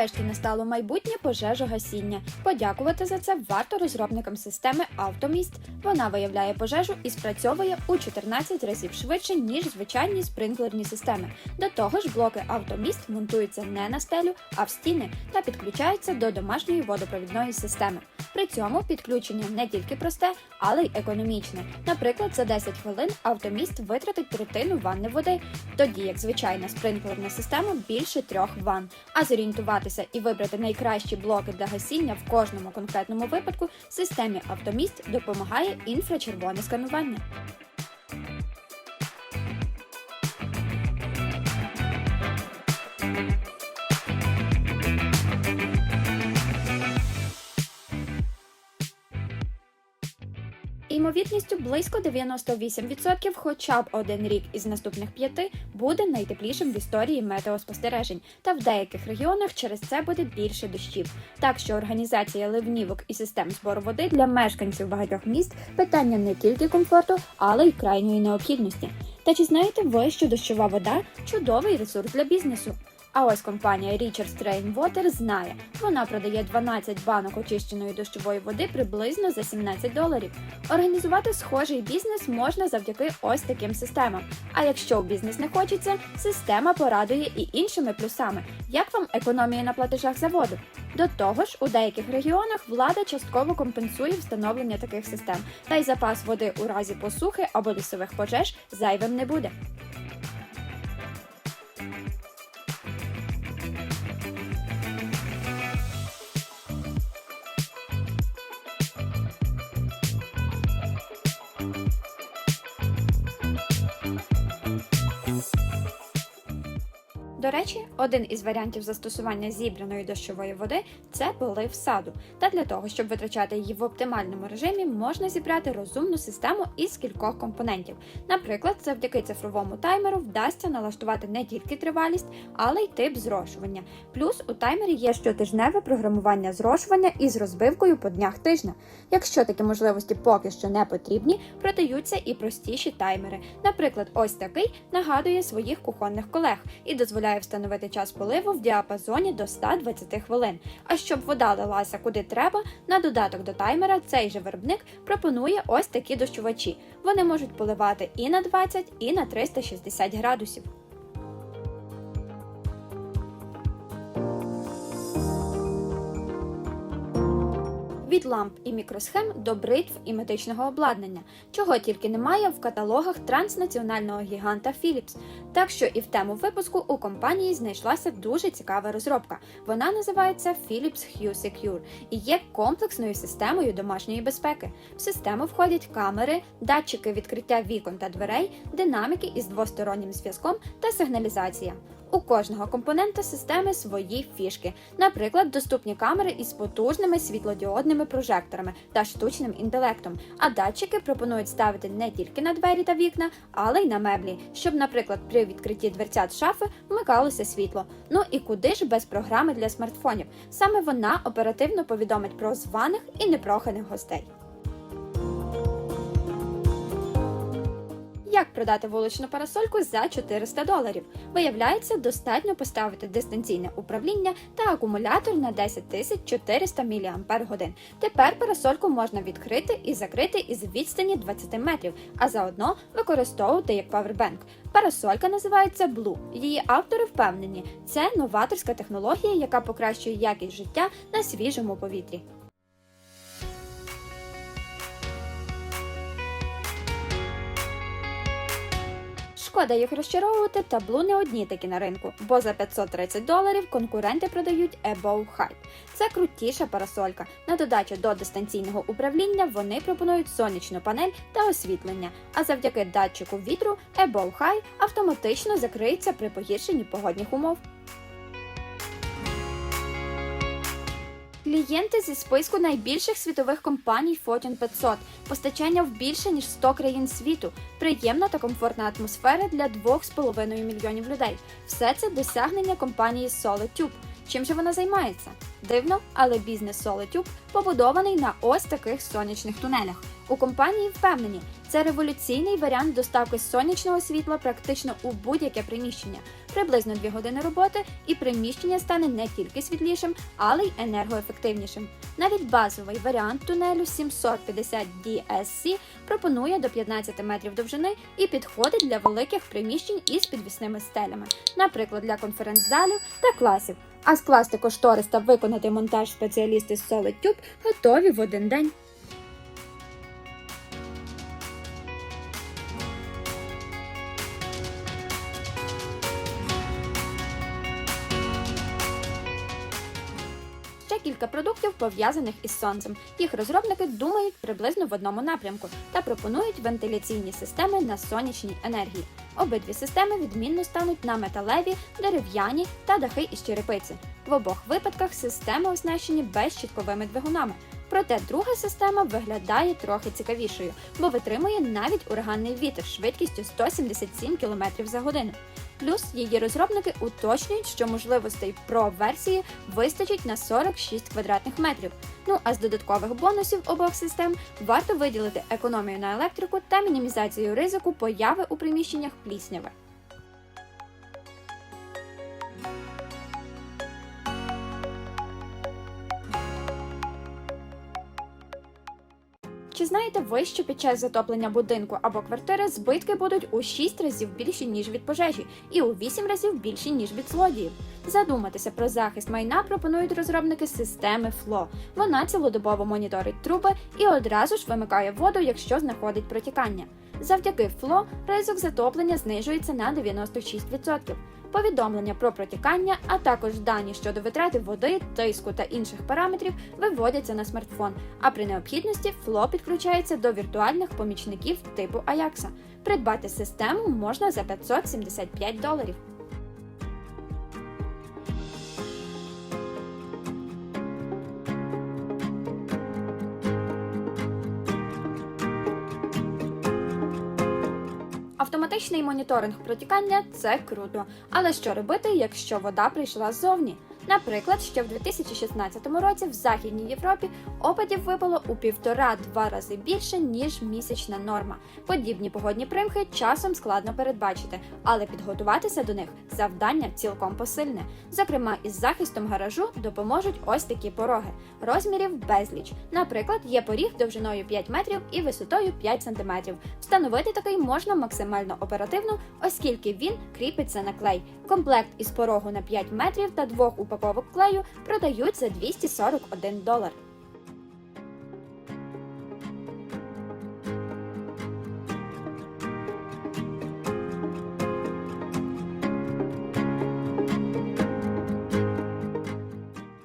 Нарешті настало майбутнє пожежогасіння. Подякувати за це варто розробникам системи Автоміст. Вона виявляє пожежу і спрацьовує у 14 разів швидше, ніж звичайні спринклерні системи. До того ж, блоки Автоміст монтуються не на стелю, а в стіни та підключаються до домашньої водопровідної системи. При цьому підключення не тільки просте, але й економічне. Наприклад, за 10 хвилин автоміст витратить третину ванни води, тоді як звичайна спринклерна система більше трьох ванн. А зорієнтуватися і вибрати найкращі блоки для гасіння в кожному конкретному випадку системі автоміст допомагає інфрачервоне сканування. Імовірністю близько 98%, хоча б один рік із наступних п'яти буде найтеплішим в історії метеоспостережень, та в деяких регіонах через це буде більше дощів. Так що організація ливнівок і систем збору води для мешканців багатьох міст питання не тільки комфорту, але й крайньої необхідності. Та чи знаєте ви, що дощова вода чудовий ресурс для бізнесу? А ось компанія Richards Rainwater знає, вона продає 12 банок очищеної дощової води приблизно за 17 доларів. Організувати схожий бізнес можна завдяки ось таким системам. А якщо в бізнес не хочеться, система порадує і іншими плюсами, як вам економія на платежах за воду. До того ж, у деяких регіонах влада частково компенсує встановлення таких систем, та й запас води у разі посухи або лісових пожеж зайвим не буде. До речі, один із варіантів застосування зібраної дощової води це полив саду. Та для того, щоб витрачати її в оптимальному режимі, можна зібрати розумну систему із кількох компонентів. Наприклад, завдяки цифровому таймеру вдасться налаштувати не тільки тривалість, але й тип зрошування. Плюс у таймері є щотижневе програмування зрошування із розбивкою по днях тижня. Якщо такі можливості поки що не потрібні, продаються і простіші таймери. Наприклад, ось такий нагадує своїх кухонних колег і дозволяє встановити час поливу в діапазоні до 120 хвилин. А щоб вода лилася куди треба, на додаток до таймера цей же виробник пропонує ось такі дощувачі. Вони можуть поливати і на 20, і на 360 градусів. Від ламп і мікросхем до бритв і медичного обладнання, чого тільки немає в каталогах транснаціонального гіганта Philips. Так що і в тему випуску у компанії знайшлася дуже цікава розробка. Вона називається Philips Hue Secure і є комплексною системою домашньої безпеки. В систему входять камери, датчики відкриття вікон та дверей, динаміки із двостороннім зв'язком та сигналізація. У кожного компонента системи свої фішки, наприклад, доступні камери із потужними світлодіодними прожекторами та штучним інтелектом. А датчики пропонують ставити не тільки на двері та вікна, але й на меблі, щоб, наприклад, при відкритті дверцят шафи вмикалося світло. Ну і куди ж без програми для смартфонів? Саме вона оперативно повідомить про званих і непроханих гостей. Як продати вуличну парасольку за 400 доларів? Виявляється, достатньо поставити дистанційне управління та акумулятор на 10 400 мАч. Тепер парасольку можна відкрити і закрити із відстані 20 метрів, а заодно використовувати як павербенк. Парасолька називається Blue. Її автори впевнені, це новаторська технологія, яка покращує якість життя на свіжому повітрі. Шкода їх розчаровувати, таблу не одні такі на ринку, бо за 530 доларів конкуренти продають Above Hype. Це крутіша парасолька. На додачу до дистанційного управління вони пропонують сонячну панель та освітлення. А завдяки датчику вітру Above High автоматично закриється при погіршенні погодних умов. Клієнти зі списку найбільших світових компаній Fortune 500, постачання в більше ніж 100 країн світу, приємна та комфортна атмосфера для 2,5 мільйонів людей. Все це досягнення компанії SoloTube. Чим же вона займається? Дивно, але бізнес SolarTube побудований на ось таких сонячних тунелях. У компанії впевнені, це революційний варіант доставки сонячного світла практично у будь-яке приміщення. Приблизно 2 години роботи, і приміщення стане не тільки світлішим, але й енергоефективнішим. Навіть базовий варіант тунелю 750 DSC пропонує до 15 метрів довжини і підходить для великих приміщень із підвісними стелями, наприклад, для конференц-залів та класів. А скласти кошторис та виконати монтаж спеціалісти з SolidTube готові в один день. Ще кілька продуктів пов'язаних із сонцем. Їх розробники думають приблизно в одному напрямку та пропонують вентиляційні системи на сонячній енергії. Обидві системи відмінно стануть на металеві, дерев'яні та дахи із черепиці. В обох випадках системи оснащені безщітковими двигунами. Проте друга система виглядає трохи цікавішою, бо витримує навіть ураганний вітер швидкістю 177 км за годину. Плюс її розробники уточнюють, що можливостей Pro версії вистачить на 46 квадратних метрів. Ну а з додаткових бонусів обох систем варто виділити економію на електрику та мінімізацію ризику появи у приміщеннях плісняви. Чи знаєте ви, що під час затоплення будинку або квартири збитки будуть у 6 разів більші, ніж від пожежі, і у 8 разів більші, ніж від злодіїв? Задуматися про захист майна пропонують розробники системи FLO. Вона цілодобово моніторить труби і одразу ж вимикає воду, якщо знаходить протікання. Завдяки FLO ризик затоплення знижується на 96%. Повідомлення про протікання, а також дані щодо витрати води, тиску та інших параметрів виводяться на смартфон, а при необхідності Фло підключається до віртуальних помічників типу Аякса. Придбати систему можна за 575 доларів. Автоматичний моніторинг протікання це круто. Але що робити, якщо вода прийшла ззовні? Наприклад, ще в 2016 році в Західній Європі опадів випало у півтора-два рази більше, ніж місячна норма. Подібні погодні примхи часом складно передбачити, але підготуватися до них завдання цілком посильне. Зокрема, із захистом гаражу допоможуть ось такі пороги. Розмірів безліч. Наприклад, є поріг довжиною 5 метрів і висотою 5 см. Встановити такий можна максимально оперативно, оскільки він кріпиться на клей. Комплект із порогу на 5 метрів та двох упаковок клею продають за 241 долар.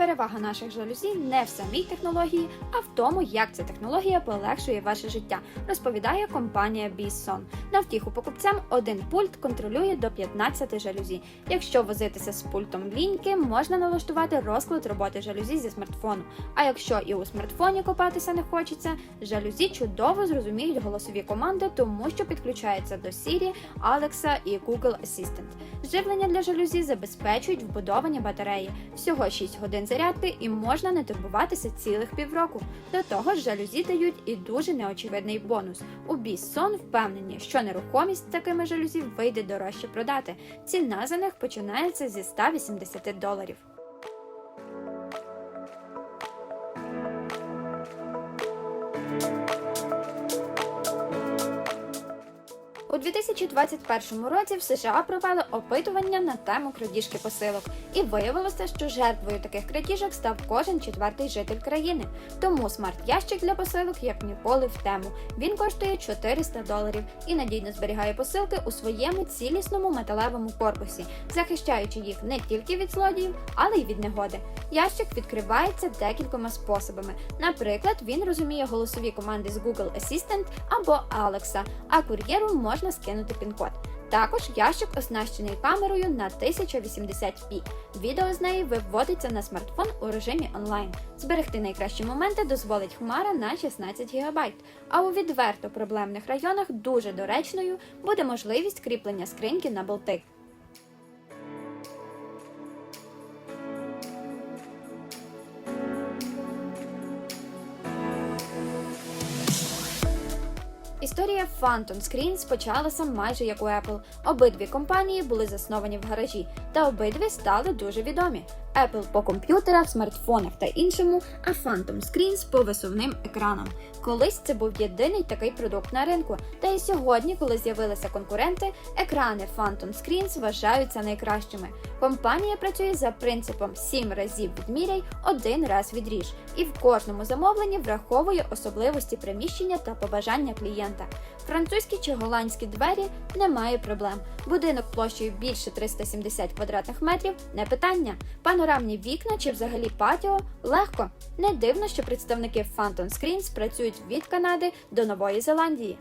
Перевага наших жалюзі не в самій технології, а в тому, як ця технологія полегшує ваше життя, розповідає компанія Bisson. На втіху покупцям один пульт контролює до 15 жалюзі. Якщо возитися з пультом ліньки, можна налаштувати розклад роботи жалюзі зі смартфону. А якщо і у смартфоні копатися не хочеться, жалюзі чудово зрозуміють голосові команди, тому що підключаються до Siri, Alexa і Google Assistant. Живлення для жалюзі забезпечують вбудовані батареї. Всього 6 годин зарядки і можна не турбуватися цілих півроку. До того ж, жалюзі дають і дуже неочевидний бонус. У Біссон впевнені, що нерухомість такими жалюзі вийде дорожче продати. Ціна за них починається зі 180 доларів. 2021 році в США провели опитування на тему крадіжки посилок, і виявилося, що жертвою таких крадіжок став кожен четвертий житель країни. Тому смарт-ящик для посилок як ніколи в тему. Він коштує 400 доларів і надійно зберігає посилки у своєму цілісному металевому корпусі, захищаючи їх не тільки від злодіїв, але й від негоди. Ящик відкривається декількома способами. Наприклад, він розуміє голосові команди з Google Assistant або Alexa, а кур'єру можна скинути пін-код. Також ящик оснащений камерою на 1080p. Відео з неї виводиться на смартфон у режимі онлайн. Зберегти найкращі моменти дозволить хмара на 16 ГБ. А у відверто проблемних районах дуже доречною буде можливість кріплення скриньки на болти. Phantom Screens почалася майже як у Apple. Обидві компанії були засновані в гаражі, та обидві стали дуже відомі. Apple по комп'ютерах, смартфонах та іншому, а Phantom Screens по висувним екранам. Колись це був єдиний такий продукт на ринку. Та і сьогодні, коли з'явилися конкуренти, екрани Phantom Screens вважаються найкращими. Компанія працює за принципом 7 разів відміряй, один раз відріж, і в кожному замовленні враховує особливості приміщення та побажання клієнта. Французькі чи голландські двері немає проблем. Будинок площею більше 370 квадратних метрів не питання. Панорамні вікна чи взагалі патіо легко. Не дивно, що представники Phantom Screens працюють від Канади до Нової Зеландії.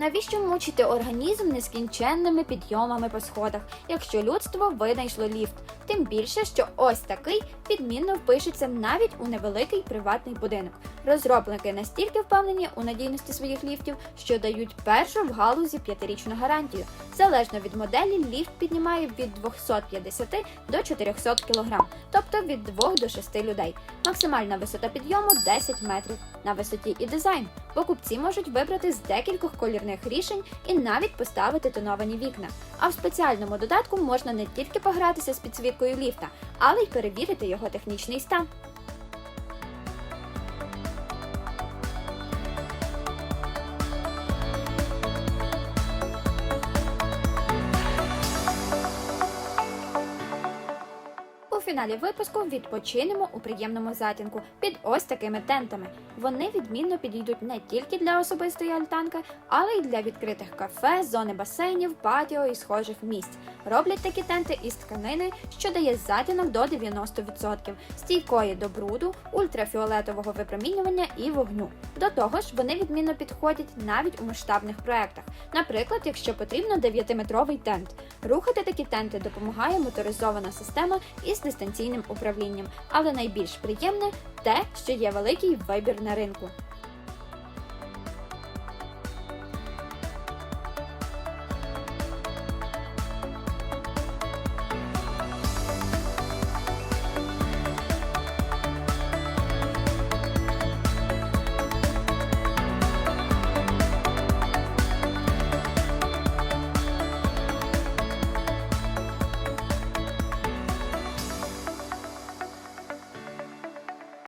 Навіщо мучити організм нескінченними підйомами по сходах, якщо людство винайшло ліфт? Тим більше, що ось такий підмінно впишеться навіть у невеликий приватний будинок. Розробники настільки впевнені у надійності своїх ліфтів, що дають першу в галузі п'ятирічну гарантію. Залежно від моделі, ліфт піднімає від 250 до 400 кг, тобто від 2 до 6 людей. Максимальна висота підйому 10 метрів. На висоті і дизайн. Покупці можуть вибрати з декількох колірних рішень і навіть поставити тоновані вікна. А в спеціальному додатку можна не тільки погратися з підсвіткою ліфта, але й перевірити його технічний стан. Фіналі випуску відпочинемо у приємному затінку під ось такими тентами. Вони відмінно підійдуть не тільки для особистої альтанки, але й для відкритих кафе, зони басейнів, патіо і схожих місць. Роблять такі тенти із тканини, що дає затінок до 90%, стійкої до бруду, ультрафіолетового випромінювання і вогню. До того ж, вони відмінно підходять навіть у масштабних проектах. Наприклад, якщо потрібно 9-метровий тент. Рухати такі тенти допомагає моторизована система із дистанційним управлінням, але найбільш приємне те, що є великий вибір на ринку.